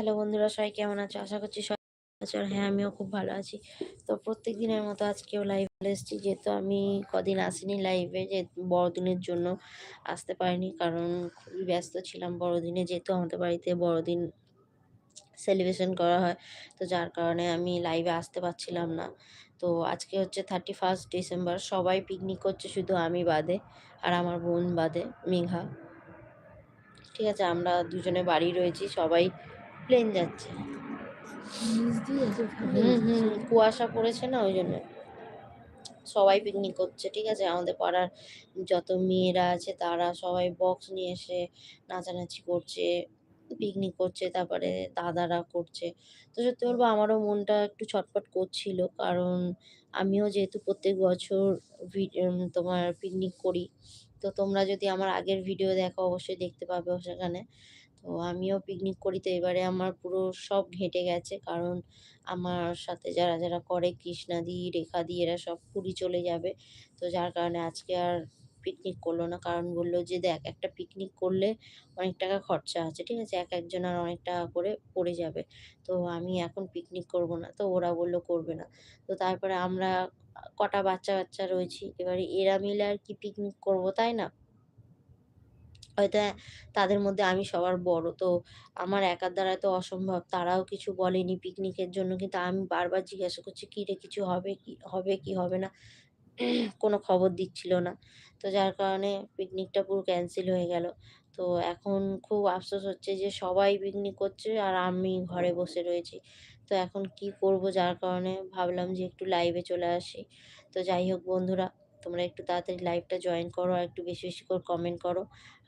Hello বন্ধুরা, সবাই কেমন আছো? আশা করছি সবাই আছো। হ্যাঁ আমিও খুব ভালো আছি। তো প্রত্যেক দিনের মতো আজকেও লাইভ এসেছি। যেহেতু আমি কদিন আসিনি লাইভে যে বড়দিনের জন্য আসতে পারিনি, কারণ খুবই ব্যস্ত ছিলাম বড়দিনে। যেহেতু আমাদের বাড়িতে বড়দিন সেলিব্রেশন করা হয়, তো যার কারণে আমি লাইভে আসতে পারছিলাম না। তো আজকে হচ্ছে থার্টি ফার্স্ট ডিসেম্বর সবাই পিকনিক করছে, শুধু আমি বাদে আর আমার বোন বাদে, মেঘা। ঠিক আছে, আমরা দুজনে বাড়ি রয়েছি, সবাই প্লেন যাচ্ছে। হুম হুম কুয়াশা পড়েছে না, ওই জন্য। সবাই পিকনিক করছে, ঠিক আছে? আমাদের পাড়ার যত মেয়েরা আছে, তারা সবাই বক্স নিয়ে এসে নাচানাচি করছে পিকনিক করছে, তারপরে দাদারা করছে। তো সত্যি বলব, আমারও মনটা একটু ছটফট করছিল, কারণ আমিও যেহেতু প্রত্যেক বছর তোমার পিকনিক করি। তো তোমরা যদি আমার আগের ভিডিও দেখো, অবশ্যই দেখতে পাবে সেখানে তো আমিও পিকনিক করি তো এবারে আমার পুরো সব ঘেঁটে গেছে। কারণ আমার সাথে যারা যারা করে কৃষ্ণাদি রেখাদি এরা সব পুরী চলে যাবে। তো যার কারণে আজকে আর পিকনিক করল না। কারণ বলল যে, দেখ, একটা পিকনিক করলে অনেক টাকা খরচা আছে, ঠিক আছে? এক একজন আর অনেক টাকা করে পড়ে যাবে। তো আমি এখন পিকনিক করব না। তো ওরা বলল, করবে না। তো তারপরে আমরা কটা বাচ্চা বাচ্চা রয়েছি। এবারে এরা মিলে আর কি পিকনিক করব, তাই না? হয়তো তাদের মধ্যে আমি সবার বড়। তো আমার একার দ্বারা তো অসম্ভব। তারাও কিছু বলেনি পিকনিকের জন্য। কিন্তু আমি বারবার জিজ্ঞাসা করছি, কী রে কিছু হবে কি? হবে কি হবে না?" কোনো খবর দিচ্ছিল না। তো যার কারণে পিকনিকটা পুরো ক্যান্সেল হয়ে গেল। তো এখন খুব আফসোস হচ্ছে যে সবাই পিকনিক করছে আর আমি ঘরে বসে রয়েছি। তো এখন কি করব? যার কারণে ভাবলাম যে একটু লাইভে চলে আসি। তো যাই হোক বন্ধুরা, তোমরা একটু তাড়াতাড়ি লাইভটা জয়েন করো আর একটু বেশি, বেশি করে কমেন্ট করো।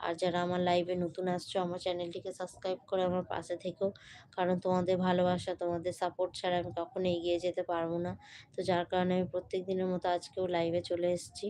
আর যারা আমার লাইভে নতুন আসছো আমার চ্যানেলটিকে সাবস্ক্রাইব করে আমার পাশে থেকো। কারণ তোমাদের ভালোবাসা, তোমাদের সাপোর্ট ছাড়া আমি কখনো এগিয়ে যেতে পারব না। तो जार कारण আমি প্রত্যেক দিনের মতো আজকেও লাইভে চলে এসেছি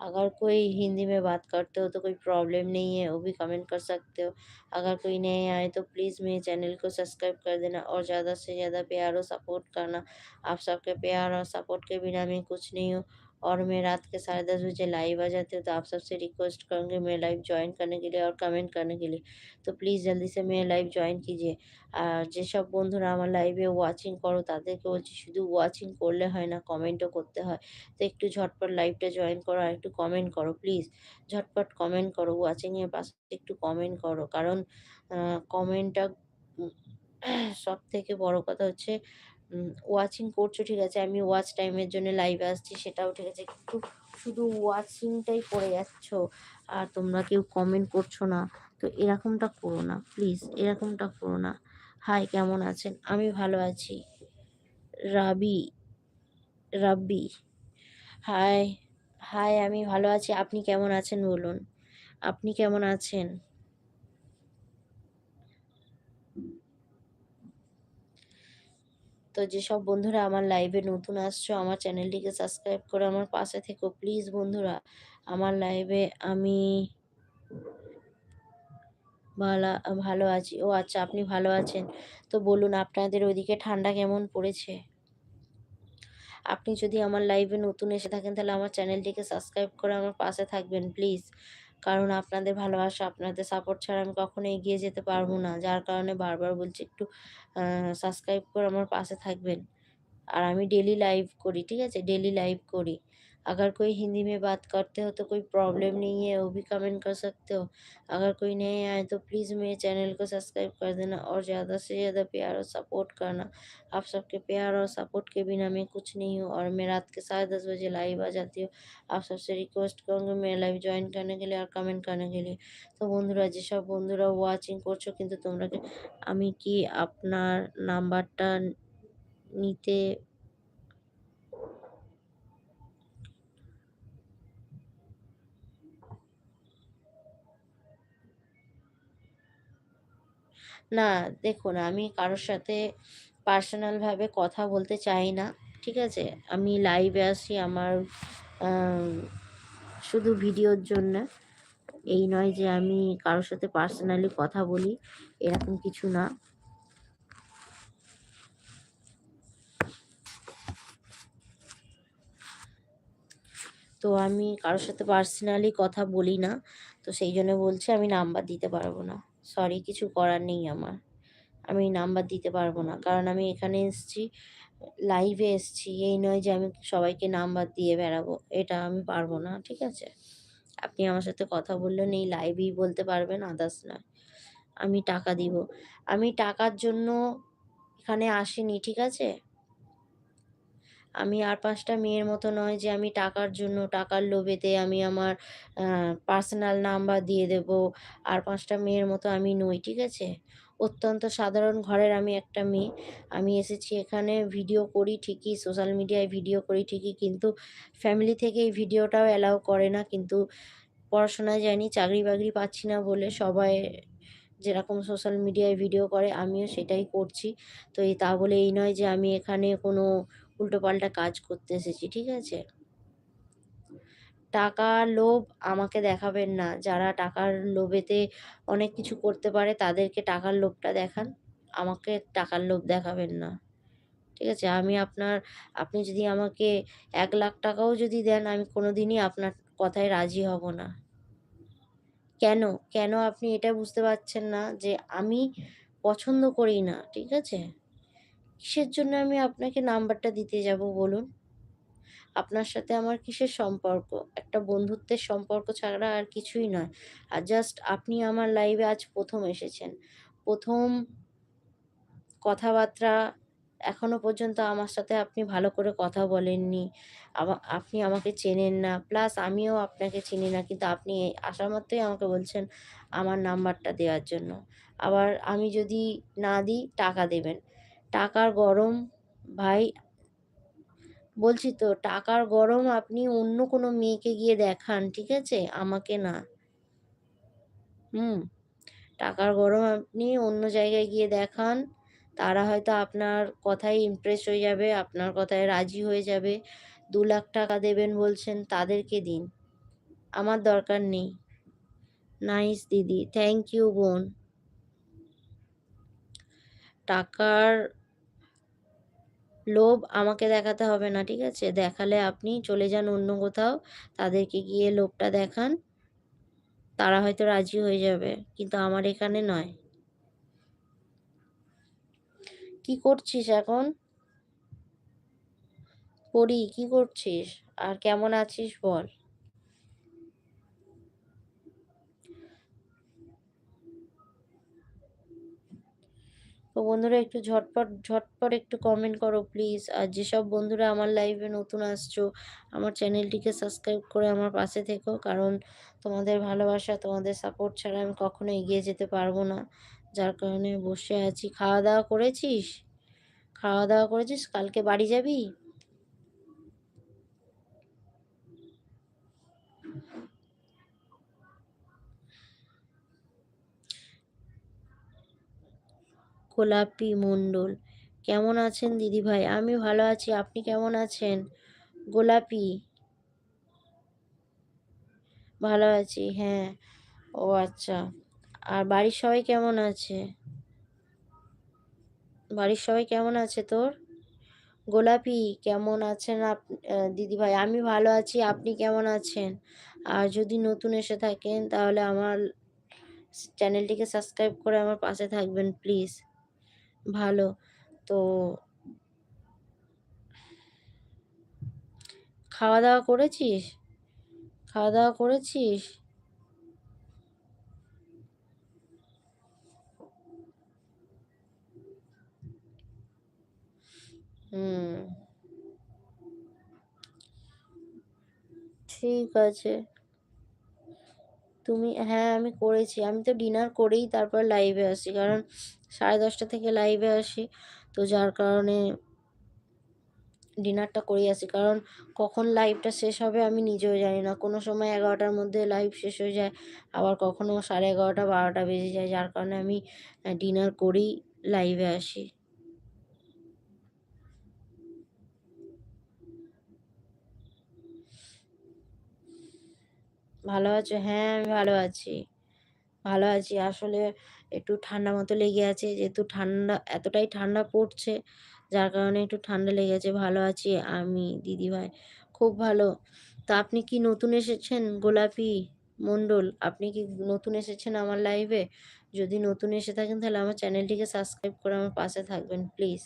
अगर कोई हिंदी में बात करते हो तो कोई प्रॉब्लम नहीं है वो भी कमेंट कर सकते हो अगर कोई नए आए तो प्लीज़ मेरे चैनल को सब्सक्राइब कर देना और ज़्यादा से ज़्यादा प्यार और सपोर्ट करना आप सबके प्यार और सपोर्ट के बिना मैं कुछ नहीं हूँ और मैं रात के साढ़े दस बजे लाइव आ जाती हूँ तो आप सबसे रिक्वेस्ट करूँगी मेरे लाइव ज्वाइन करने के लिए और कमेंट करने के लिए तो प्लिज़ जल्दी से मेरे लाइव ज्वाइन कीजिए আর যেসব বন্ধুরা আমার লাইভে ওয়াচিং করো তাদেরকে বলছি শুধু ওয়াচিং করলে হয় না কমেন্টও করতে হয় তো একটু ঝটপট লাইভটা জয়েন করো আর একটু কমেন্ট করো প্লিজ ঝটপট কমেন্ট করো ওয়াচিংয়ের পাশে একটু কমেন্ট করো কারণ কমেন্টটা সব থেকে বড় কথা হচ্ছে ওয়াচিং করছ ঠিক আছে? আমি ওয়াচ টাইমের জন্য লাইভে আসছি সেটাও ঠিক আছে। কিন্তু শুধু ওয়াচিংটাই করে যাচ্ছ আর তোমরা কেউ কমেন্ট করছ না। তো এরকমটা করো না প্লিজ এরকমটা করো না। হাই কেমন আছেন? আমি ভালো আছি। রাবি রাব্বি। হাই হাই আমি ভালো আছি। আপনি কেমন আছেন বলুন? আপনি কেমন আছেন? তো যেসব বন্ধুরা আমার লাইভে নতুন আসছো, আমার চ্যানেলটিকে সাবস্ক্রাইব করে আমার পাশে থেকো প্লিজ বন্ধুরা। আমার লাইভে আমি ভালো ভালো আছি। ও আচ্ছা আপনি ভালো আছেন? তো বলুন, আপনাদের ওইদিকে ঠান্ডা কেমন পড়েছে? আপনি যদি আমার লাইভে নতুন এসে থাকেন, তাহলে আমার চ্যানেলটিকে সাবস্ক্রাইব করে আমার পাশে থাকবেন প্লিজ কারণ আপনাদের ভালোবাসা, আপনাদের সাপোর্ট ছাড়া আমি কখনো এগিয়ে যেতে পারব না। যার কারণে বারবার বলছি একটু সাবস্ক্রাইব করে আমার পাশে থাকবেন। আর আমি ডেলি লাইভ করি, ঠিক আছে? ডেলি লাইভ করি। अगर कोई हिंदी में बात करते हो तो कोई प्रॉब्लम नहीं है वो भी कमेंट कर सकते हो अगर कोई नए आए तो प्लीज़ मेरे चैनल को सब्सक्राइब कर देना और ज़्यादा से ज़्यादा प्यार और सपोर्ट करना आप सबके प्यार और सपोर्ट के बिना मैं कुछ नहीं हूँ और मैं रात के साढ़े दस बजे लाइव आ जाती हूँ आप सबसे रिक्वेस्ट करूँगी मेरे लाइव ज्वाइन करने के लिए और कमेंट करने के लिए তো বন্ধুরা যেসব বন্ধুরা ওয়াচিং করছো কিন্তু তোমরা আমি কি আপনার নাম্বারটা নিতে না, দেখুন, আমি কারোর সাথে পার্সোনালভাবে কথা বলতে চাই না, ঠিক আছে? আমি লাইভে আসি আমার শুধু ভিডিওর জন্য। এই নয় যে আমি কারোর সাথে পার্সোনালি কথা বলি, এরকম কিছু না। তো আমি কারোর সাথে পার্সোনালি কথা বলি না, তো সেই জন্য বলছি আমি নাম্বার দিতে পারব না। সরি কিছু করার নেই আমার। আমি নাম্বার দিতে পারব না। কারণ আমি এখানে এসছি লাইভে এসেছি। এই নয় যে আমি সবাইকে নাম্বার দিয়ে বেড়াবো। এটা আমি পারব না, ঠিক আছে? আপনি আমার সাথে কথা বললেন, এই লাইভেই বলতে পারবেন আদার্স নয়। আমি টাকা দিব। আমি টাকার জন্য এখানে আসিনি, ঠিক আছে? আমি আর পাঁচটা মেয়ের মতো নয় যে আমি টাকার জন্য, টাকার লোভেতে আমি আমার পার্সোনাল নাম্বার দিয়ে দেব। আর পাঁচটা মেয়ের মতো আমি নই, ঠিক আছে? অত্যন্ত সাধারণ ঘরের আমি একটা মেয়ে। আমি এসেছি এখানে ভিডিও করি ঠিকই সোশ্যাল মিডিয়ায় ভিডিও করি ঠিকই, কিন্তু ফ্যামিলি থেকে এই ভিডিওটাও অ্যালাউ করে না। কিন্তু পড়াশোনায় যায়নি চাকরি বাকরি পাচ্ছি না বলে সবাই যেরকম সোশ্যাল মিডিয়ায় ভিডিও করে, আমিও সেটাই করছি। তো এই তা বলে এই নয় যে আমি এখানে কোনো উল্টোপাল্টা কাজ করতে এসেছি, ঠিক আছে? টাকার লোভ আমাকে দেখাবেন না। যারা টাকার লোভেতে অনেক কিছু করতে পারে, তাদেরকে টাকার লোভটা দেখান। আমাকে টাকার লোভ দেখাবেন না। ঠিক আছে? আমি আপনার, আপনি যদি আমাকে এক লাখ টাকাও যদি দেন, আমি কোনো দিনই আপনার কথায় রাজি হব না। কেন? কেন আপনি এটা বুঝতে পারছেন না যে আমি পছন্দ করি না, ঠিক আছে? কিসের জন্য আমি আপনাকে নাম্বারটা দিতে যাব বলুন? আপনার সাথে আমার কিসের সম্পর্ক? একটা বন্ধুত্বের সম্পর্ক ছাড়া আর কিছুই নয়। আর জাস্ট আপনি আমার লাইভে আজ প্রথম এসেছেন। প্রথম কথাবার্তা এখনও পর্যন্ত আমার সাথে আপনি ভালো করে কথা বলেননি। আপনি আমাকে চেনেন না। প্লাস আমিও আপনাকে চিনি না। কিন্তু আপনি আসা মাত্রই আমাকে বলছেন আমার নাম্বারটা দেওয়ার জন্য। আবার আমি যদি না দিই, টাকা দেবেন। টাকার গরম, ভাই, বলছি তো, টাকার গরম আপনি অন্য কোনো মেয়েকে গিয়ে দেখান, ঠিক আছে? আমাকে না। হুম। টাকার গরম আপনি অন্য জায়গায় গিয়ে দেখান। তারা হয়তো আপনার কথায় ইমপ্রেস হয়ে যাবে, আপনার কথায় রাজি হয়ে যাবে। দু লাখ টাকা দেবেন বলছেন, তাদেরকে দিন। আমার দরকার নেই। নাইস দিদি থ্যাংক ইউ বোন। টাকার লোভ আমাকে দেখাতে হবে না, ঠিক আছে? দেখালে আপনি চলে যান অন্য কোথাও, তাদেরকে গিয়ে লোভটা দেখান। তারা হয়তো রাজি হয়ে যাবে, কিন্তু আমার এখানে নয়। কি করছিস এখন? পড়ি, কি করছিস? আর কেমন আছিস বল? তো বন্ধুরা একটু ঝটপট ঝটপট একটু কমেন্ট করো প্লিজ আর যেসব বন্ধুরা আমার লাইভে নতুন আসছো, আমার চ্যানেলটিকে সাবস্ক্রাইব করে আমার পাশে থেকো। কারণ তোমাদের ভালোবাসা, তোমাদের সাপোর্ট ছাড়া আমি কখনো এগিয়ে যেতে পারব না। যার কারণে বসে আছি। খাওয়া দাওয়া করেছিস? খাওয়া দাওয়া করেছিস? কালকে বাড়ি যাবি? গোলাপি মণ্ডল, কেমন আছেন দিদি ভাই আমি ভালো আছি, আপনি কেমন আছেন? গোলাপি? ভালো আছি হ্যাঁ। ও আচ্ছা। আর বাড়ির সবাই কেমন আছে? বাড়ির সবাই কেমন আছে তোর? গোলাপি, কেমন আছেন আপ দিদিভাই? আমি ভালো আছি, আপনি কেমন আছেন? আর যদি নতুন এসে থাকেন, তাহলে আমার চ্যানেলটিকে সাবস্ক্রাইব করে আমার পাশে থাকবেন, প্লিজ। ভালো। তো খাওয়া দাওয়া করেছিস? খাওয়া দাওয়া করেছিস হুম ঠিক আছে। তুমি হ্যাঁ আমি করেছি। আমি তো ডিনার করেই তারপর লাইভে আসি। কারণ সাড়ে দশটা থেকে লাইভে আসি। তো যার কারণে ডিনারটা করেই আসি। কারণ কখন লাইভটা শেষ হবে আমি নিজেও জানি না। কোনো সময় এগারোটার মধ্যে লাইভ শেষ হয়ে যায়। আবার কখনো সাড়ে এগারোটা, বারোটা বেজে যায়। যার কারণে আমি ডিনার করেই লাইভে আসি। ভালো আছো? হ্যাঁ আমি ভালো আছি। ভালো আছি। আসলে একটু ঠান্ডা মতো লেগে আছে, যেহেতু ঠান্ডা, এতটাই ঠান্ডা পড়ছে, যার কারণে একটু ঠান্ডা লেগে আছে। ভালো আছি আমি দিদিভাই খুব ভালো। তা আপনি কি নতুন এসেছেন? গোলাপি, মণ্ডল, আপনি কি নতুন এসেছেন আমার লাইভে যদি নতুন এসে থাকেন তাহলে আমার চ্যানেলটিকে সাবস্ক্রাইব করে আমার পাশে থাকবেন প্লিজ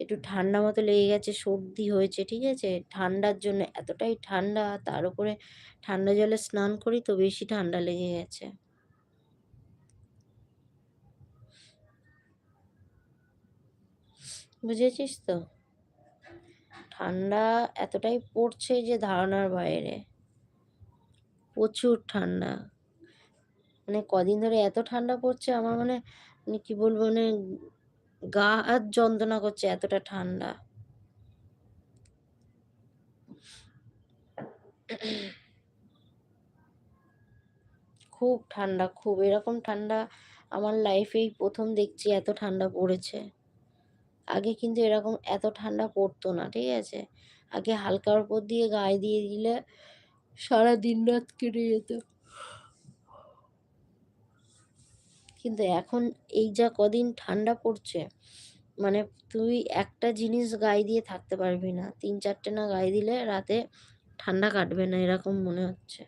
একটু ঠান্ডা মতো লেগে গেছে, সর্দি হয়েছে, ঠিক আছে? ঠান্ডার জন্য এতটাই ঠান্ডা, তার উপরে ঠান্ডা জলে স্নান করি তো বেশি ঠান্ডা লেগে গেছে। বুঝেছিস তো? ঠান্ডা এতটাই পড়ছে যে ধারণার বাইরে। প্রচুর ঠান্ডা। মানে কদিন ধরে এত ঠান্ডা পড়ছে, আমার মানে মানে কি বলব মানে গা হাত যন্ত্রণা করছে, এতটা ঠান্ডা। খুব ঠান্ডা, খুব এরকম ঠান্ডা আমার লাইফেই প্রথম দেখছি এত ঠান্ডা পড়েছে। আগে কিন্তু এরকম এত ঠান্ডা পড়তো না, ঠিক আছে? আগে হালকার উপর দিয়ে গায়ে দিয়ে দিলে সারা দিন রাত কেটে যেত। কিন্তু এখন এই যা কদিন ঠান্ডা পড়ছে মানে তুই একটা জিনিস গায়ে দিয়ে থাকতে পারবি না। তিন চারটে না গায়ে দিলে রাতে ঠান্ডা কাটবে না, এরকম মনে হচ্ছে।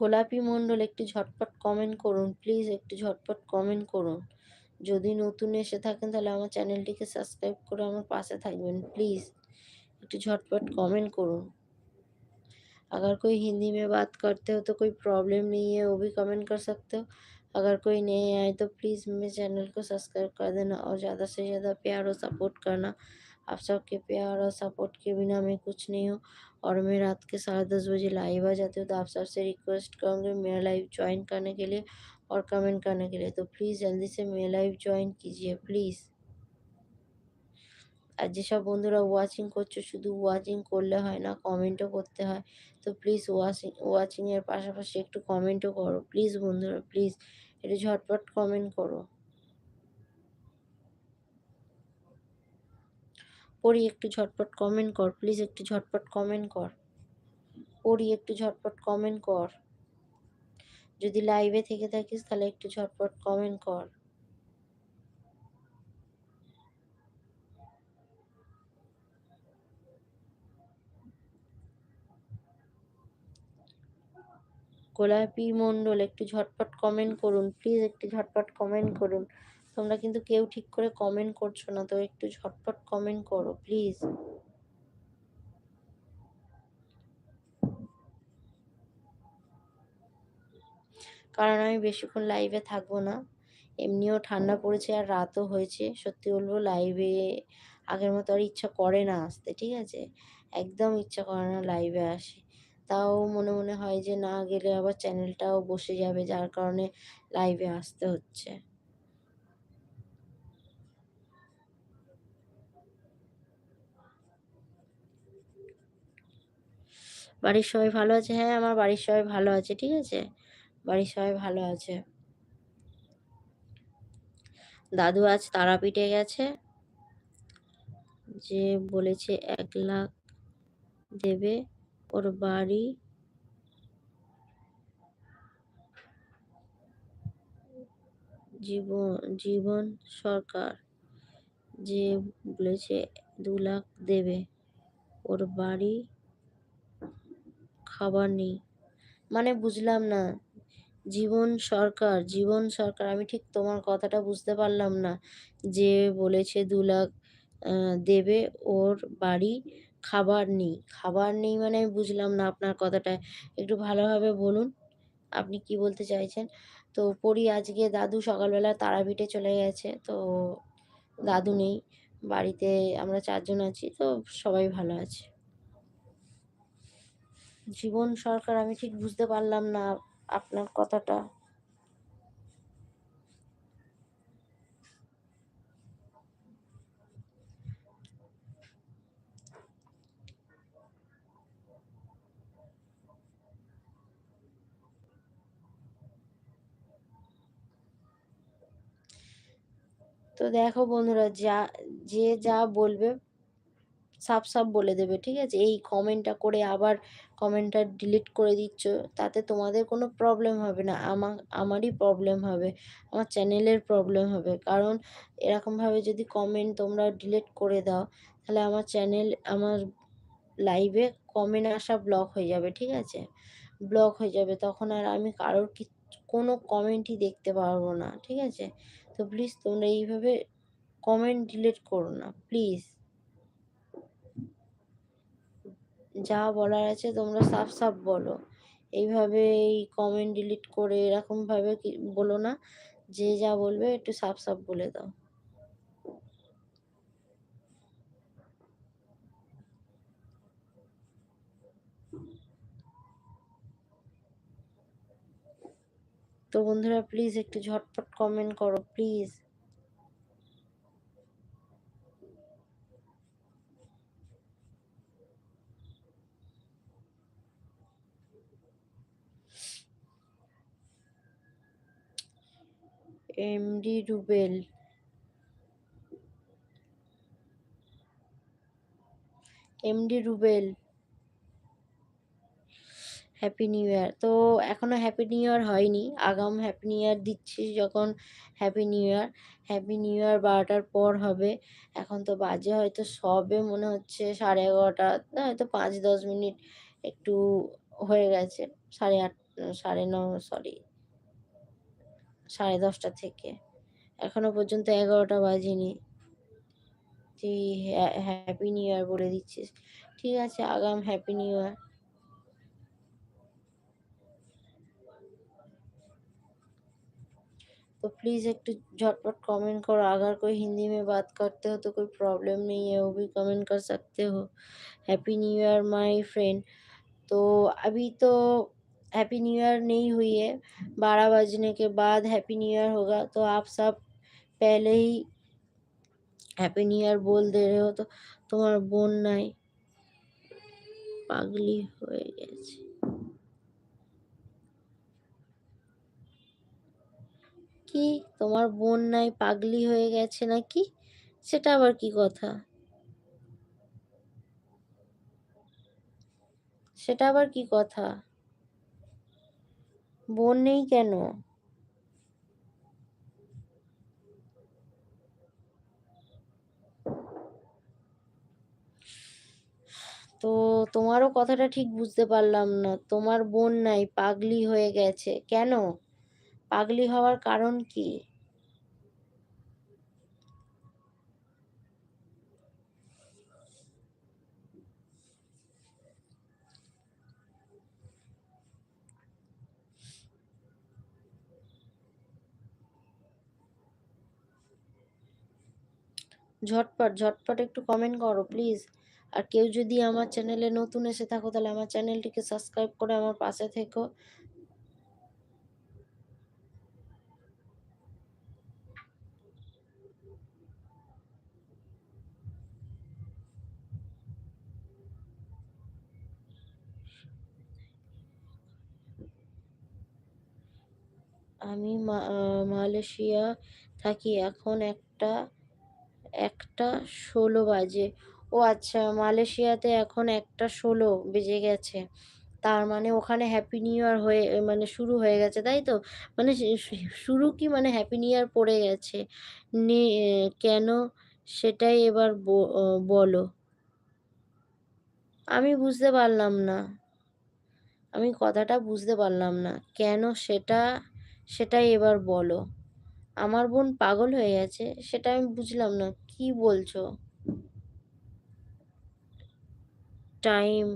গোলাপি মণ্ডল, একটু ঝটপট কমেন্ট করুন প্লিজ একটু ঝটপট কমেন্ট করুন। যদি নতুন এসে থাকেন, তাহলে আমার চ্যানেলটিকে সাবস্ক্রাইব করে আমার পাশে থাকবেন প্লিজ একটু ঝটপট কমেন্ট করুন। अगर कोई हिंदी में बात करते हो तो कोई प्रॉब्लम नहीं है, वो भी कमेंट कर सकते हो। अगर कोई नए आए तो प्लीज़ मेरे चैनल को सब्सक्राइब कर देना और ज़्यादा से ज़्यादा प्यार और सपोर्ट करना। आप सबके प्यार और सपोर्ट के बिना मैं कुछ नहीं हूँ और मैं रात के साढ़े दस बजे लाइव आ जाती हूँ तो आप सबसे रिक्वेस्ट करूँगी मेरा लाइव ज्वाइन करने के लिए और कमेंट करने के लिए। तो प्लीज़ जल्दी से मेरा लाइव ज्वाइन कीजिए, प्लीज़। আর যেসব বন্ধুরা ওয়াচিং করছ, শুধু ওয়াচিং করলে হয় না কমেন্টও করতে হয়। তো প্লিজ ওয়াচিং ওয়াচিংয়ের পাশাপাশি একটু কমেন্টও করো। প্লিজ বন্ধুরা প্লিজ একটু ঝটপট কমেন্ট করো। পড়ি একটু ঝটপট কমেন্ট কর। প্লিজ একটু ঝটপট কমেন্ট কর। পড়ি একটু ঝটপট কমেন্ট কর। যদি লাইভে থেকে থাকিস, তাহলে একটু ঝটপট কমেন্ট কর। গোলাপি মণ্ডল, একটু ঝটপট কমেন্ট করুন প্লিজ একটু ঝটপট কমেন্ট করুন। তোমরা কিন্তু কেউ ঠিক করে কমেন্ট করছ না, তো একটু ঝটপট কমেন্ট করো প্লিজ কারণ আমি বেশিক্ষণ লাইভে থাকব না। এমনিও ঠান্ডা পড়েছে আর রাতও হয়েছে। সত্যি বলব লাইভে আগের মতো আর ইচ্ছা করে না আসতে, ঠিক আছে? একদম ইচ্ছা করে না লাইভে আসে। তাও মনে মনে হয় যে না গেলে আবার চ্যানেলটাও বসে যাবে, যার কারণে লাইভে আসতে হচ্ছে। বাড়ির সবাই ভালো আছে? হ্যাঁ আমার বাড়ির সবাই ভালো আছে, ঠিক আছে? বাড়ির সবাই ভালো আছে। দাদু আজ তারাপীঠে গেছে। যে বলেছে এক লাখ দেবে। ওর বাড়ি? জীবন জীবন সরকার যে বলেছে দু লাখ দেবে। ওর বাড়ি? খাবার নেই। মানে বুঝলাম না। জীবন সরকার জীবন সরকার, আমি ঠিক তোমার কথাটা বুঝতে পারলাম না। যে বলেছে দু লাখ দেবে ওর বাড়ি খাবার নেই। খাবার নেই মানে আমি বুঝলাম না আপনার কথাটা। একটু ভালোভাবে বলুন, আপনি কি বলতে চাইছেন? তো পরি আজকে, দাদু সকালবেলা তারাপীঠে চলে গেছে, তো দাদু নেই। বাড়িতে আমরা চারজন আছি, তো সবাই ভালো আছে। জীবন সরকার, আমি ঠিক বুঝতে পারলাম না আপনার কথাটা। তো দেখো বন্ধুরা, যা, যে যা বলবে সাফ সাফ বলে দেবে, ঠিক আছে? এই কমেন্টটা করে আবার কমেন্টটা ডিলিট করে দিচ্ছ, তাতে তোমাদের কোনো প্রবলেম হবে না। আমার আমারই প্রবলেম হবে, আমার চ্যানেলের প্রবলেম হবে। কারণ এরকমভাবে যদি কমেন্ট তোমরা ডিলিট করে দাও, তাহলে আমার চ্যানেল আমার লাইভে কমেন্ট আসা ব্লক হয়ে যাবে, ঠিক আছে? ব্লক হয়ে যাবে, তখন আর আমি কারোর কি, কোনো কমেন্টই দেখতে পারব না, ঠিক আছে? তো প্লিজ তোমরা এইভাবে কমেন্ট ডিলিট করো না প্লিজ যা বলার আছে তোমরা সাফ সাফ বলো। এইভাবে এই কমেন্ট ডিলিট করে এরকমভাবে বলো না। যে যা বলবে একটু সাফ সাফ বলে দাও। তো বন্ধুরা প্লিজ একটু ঝটপট কমেন্ট করো please MD Rubel MD Rubel happy new year তো এখনও হ্যাপি নিউ ইয়ার হয়নি। আগাম হ্যাপি নিউ ইয়ার দিচ্ছি যখন happy new year happy new year বারোটার পর হবে। এখন তো বাজে হয়তো সবে মনে হচ্ছে সাড়ে এগারোটা হয়তো পাঁচ দশ মিনিট একটু হয়ে গেছে। সাড়ে আট, সাড়ে ন সরি সাড়ে দশটা থেকে। এখনও পর্যন্ত এগারোটা বাজেনি। তুই হ্যাপি নিউ ইয়ার বলে দিচ্ছিস। ঠিক আছে, আগাম হ্যাপি নিউ ইয়ার तो प्लीज़ एक झटपट कमेंट करो अगर कोई हिंदी में बात करते हो तो कोई प्रॉब्लम नहीं है वो भी कमेंट कर सकते हो happy new year my friend तो अभी तो हैप्पी न्यू ईयर नहीं हुई है बारह बजने के बाद हैप्पी न्यू ईयर होगा तो आप सब पहले ही हैप्पी न्यू ईयर बोल दे रहे हो तो তোমার বোন নাই পাগলি হয়ে গেছে কি তোমার বোন নাই পাগলি হয়ে গেছে নাকি? সেটা আবার কি কথা? সেটা আবার কি কথা? বোন নেই কেন? তো তোমারও কথাটা ঠিক বুঝতে পারলাম না। তোমার বোন নাই, পাগলি হয়ে গেছে। কেন? পাগলি হওয়ার কারণ কি? ঝটপট ঝটপট একটু কমেন্ট করো প্লিজ আর কেউ যদি আমার চ্যানেলে নতুন এসে থাকো, তাহলে আমার চ্যানেলটিকে সাবস্ক্রাইব করে আমার পাশে থেকো। আমি মালয়েশিয়া থাকি এখন একটা একটা ষোলো বাজে। ও আচ্ছা মালয়েশিয়াতে এখন একটা ষোলো বেজে গেছে। তার মানে ওখানে হ্যাপি নিউ ইয়ার হয়ে মানে শুরু হয়ে গেছে, তাই তো? মানে শুরু কি মানে হ্যাপি নিউ ইয়ার পড়ে গেছে? নে কেন? সেটাই এবার বলো। আমি বুঝতে পারলাম না। আমি কথাটা বুঝতে পারলাম না। কেন সেটা সেটাই এবার বলো। আমার বোন পাগল হয়ে গেছে, সেটা আমি বুঝলাম না, কি বলছো? টাইম।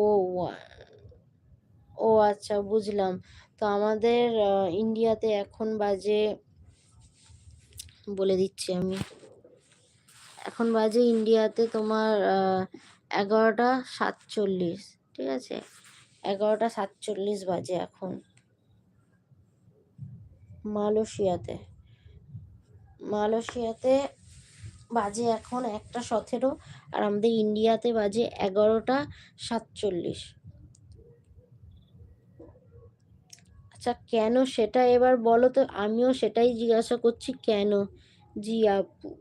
ও ও আচ্ছা বুঝলাম। তো আমাদের ইন্ডিয়াতে এখন বাজে, বলে দিচ্ছি আমি। এখন বাজে ইন্ডিয়াতে তোমার এগারোটা সাতচল্লিশ, ঠিক আছে? এগারোটা সাতচল্লিশ বাজে এখন। মালয়েশিয়াতে। মালয়েশিয়াতে বাজে এখন একটা সতেরো, আর আমাদের ইন্ডিয়াতে বাজে এগারোটা সাতচল্লিশ। আচ্ছা কেন সেটা এবার বলো তো? আমিও সেটাই জিজ্ঞাসা করছি, কেন? জি আপু।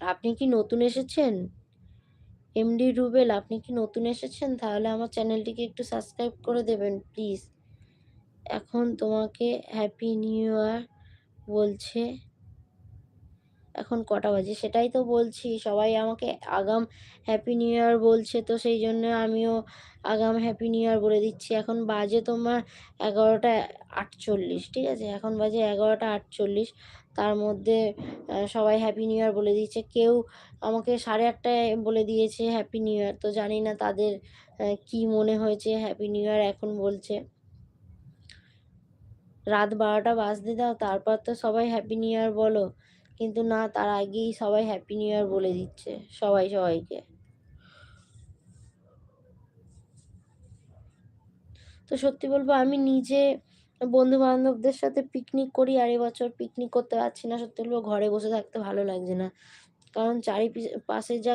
আপনি কি নতুন এসেছেন? এমডি রুবেল, আপনি কি নতুন এসেছেন? তাহলে আমার চ্যানেলটিকে একটু সাবস্ক্রাইব করে দেবেন, প্লিজ। এখন তোমাকে হ্যাপি নিউ ইয়ার বলছে। এখন কটা বাজে? সেটাই তো বলছি, সবাই আমাকে আগাম হ্যাপি নিউ ইয়ার বলছে, তো সেই জন্য আমিও আগাম হ্যাপি নিউ ইয়ার বলে দিচ্ছি। এখন বাজে তোমার এগারোটা আটচল্লিশ, ঠিক আছে? এখন বাজে এগারোটা আটচল্লিশ। তার মধ্যে সবাই হ্যাপি নিউ ইয়ার বলে দিচ্ছে কেউ আমাকে সাড়ে আটটায় বলে দিয়েছে হ্যাপি নিউ ইয়ার তো জানি না তাদের কি মনে হয়েছে হ্যাপি নিউ ইয়ার এখন বলছে। রাত বারোটা বাজতে দাও, তারপর তো সবাই হ্যাপি নিউ ইয়ার বলো। কিন্তু না, তার আগেই সবাই হ্যাপি নিউ ইয়ার বলে দিচ্ছে, সবাই সবাইকে। তো সত্যি বলব, আমি নিজে বন্ধু বান্ধবদের সাথে পিকনিক করি, আর এবছর পিকনিক করতে পারছি না। সত্যি বলব, ঘরে বসে থাকতে ভালো লাগছে না। কারণ চারি পাশে যা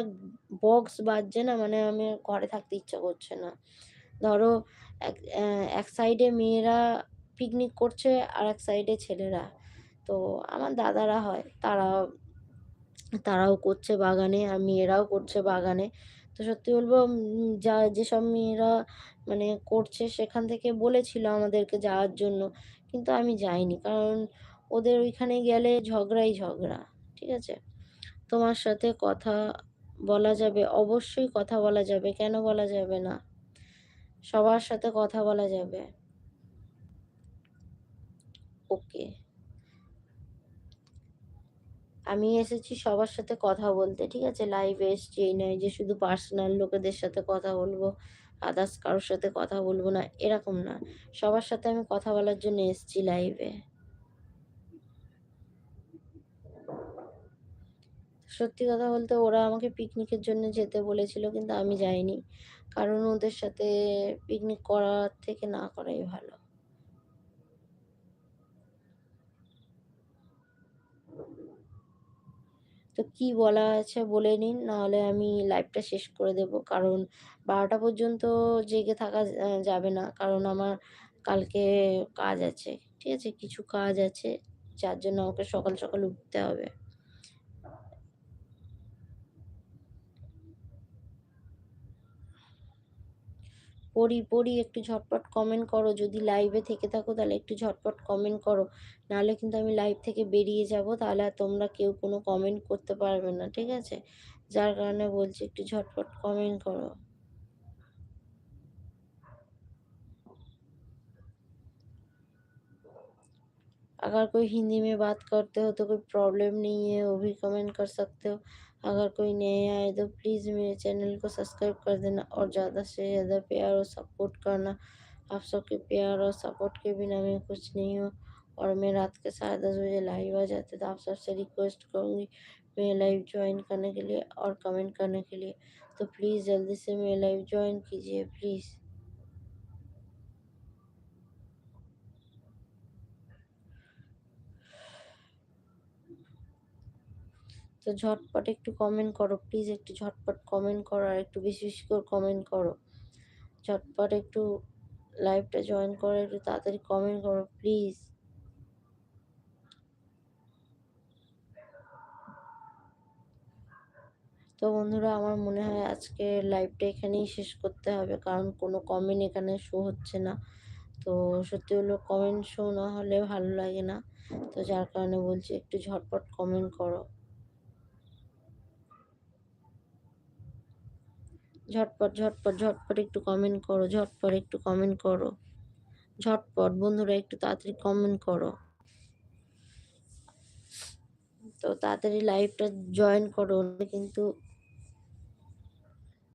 বক্স বাজছে না মানে আমি ঘরে থাকতে ইচ্ছা করছে না। ধরো, এক সাইডে মেয়েরা পিকনিক করছে আর এক সাইডে ছেলেরা। তো আমার দাদারা হয় তারা তারাও করছে বাগানে, আর মেয়েরাও করছে বাগানে। তো সত্যি বলব যা, যেসব মেয়েরা মানে করছে, সেখান থেকে বলেছিল আমাদেরকে যাওয়ার জন্য। কিন্তু আমি যাইনি, কারণ ওদের ওইখানে গেলে ঝগড়াই ঝগড়া, ঠিক আছে? তোমার সাথে কথা বলা যাবে, অবশ্যই কথা বলা যাবে, কেন বলা যাবে না? সবার সাথে কথা বলা যাবে। ওকে। আমি এসেছি সবার সাথে কথা বলতে, ঠিক আছে? লাইভে এসছি, এই নয় যে শুধু পার্সোনাল লোকেদের সাথে কথা বলব আদার্স কারোর সাথে কথা বলব না, এরকম না। সবার সাথে আমি কথা বলার জন্য এসছি লাইভে সত্যি কথা বলতে ওরা আমাকে পিকনিকের জন্য যেতে বলেছিল, কিন্তু আমি যাইনি। কারণ ওদের সাথে পিকনিক করার থেকে না করাই ভালো। তো কি বলা আছে বলে নিন, নাহলে আমি লাইভটা শেষ করে দেব। কারণ বারোটা পর্যন্ত জেগে থাকা যাবে না, কারণ আমার কালকে কাজ আছে, ঠিক আছে? কিছু কাজ আছে, যার জন্য আমাকে সকাল সকাল উঠতে হবে। পড়ি পড়ি একটু ঝটপট কমেন্ট করো যদি লাইভে থেকে থাকো তাহলে একটু ঝটপট কমেন্ট করো নাহলে কিন্তু আমি লাইভ থেকে বেরিয়ে যাব তাহলে আর তোমরা কেউ কোনো কমেন্ট করতে পারবে না ঠিক আছে যার কারণে বলছি একটু ঝটপট কমেন্ট করো अगर कोई हिंदी में बात करते हो तो कोई प्रॉब्लम नहीं है वो भी कमेंट कर सकते हो अगर कोई नए आए तो प्लीज़ मेरे चैनल को सब्सक्राइब कर देना और ज़्यादा से ज़्यादा प्यार और सपोर्ट करना। आप सबके प्यार और सपोर्ट के बिना मैं कुछ नहीं हूँ और मैं रात के साढ़े दस बजे लाइव आ जाते तो आप सबसे रिक्वेस्ट करूँगी मेरे लाइव ज्वाइन करने के लिए और कमेंट करने के लिए। तो प्लीज़ जल्दी से मेरे लाइव ज्वाइन कीजिए प्लीज़ তো ঝটপট একটু কমেন্ট করো প্লিজ একটু ঝটপট কমেন্ট করো আর একটু বেশি বেশি করে কমেন্ট করো। ঝটপট একটু লাইভটা জয়েন করো, একটু তাড়াতাড়ি কমেন্ট করো প্লিজ তো বন্ধুরা, আমার মনে হয় আজকে লাইভটা এখানেই শেষ করতে হবে, কারণ কোনো কমেন্ট এখানে শো হচ্ছে না। তো সত্যি হলো কমেন্ট শো না হলে ভালো লাগে না। তো যার কারণে বলছি একটু ঝটপট কমেন্ট করো। ঝটপট ঝটপট ঝটপট একটু কমেন্ট করো, ঝটপট একটু কমেন্ট করো। ঝটপট, বন্ধুরা একটু তাড়াতাড়ি কমেন্ট করো। তো তাড়াতাড়ি লাইভটা জয়েন করো কিন্তু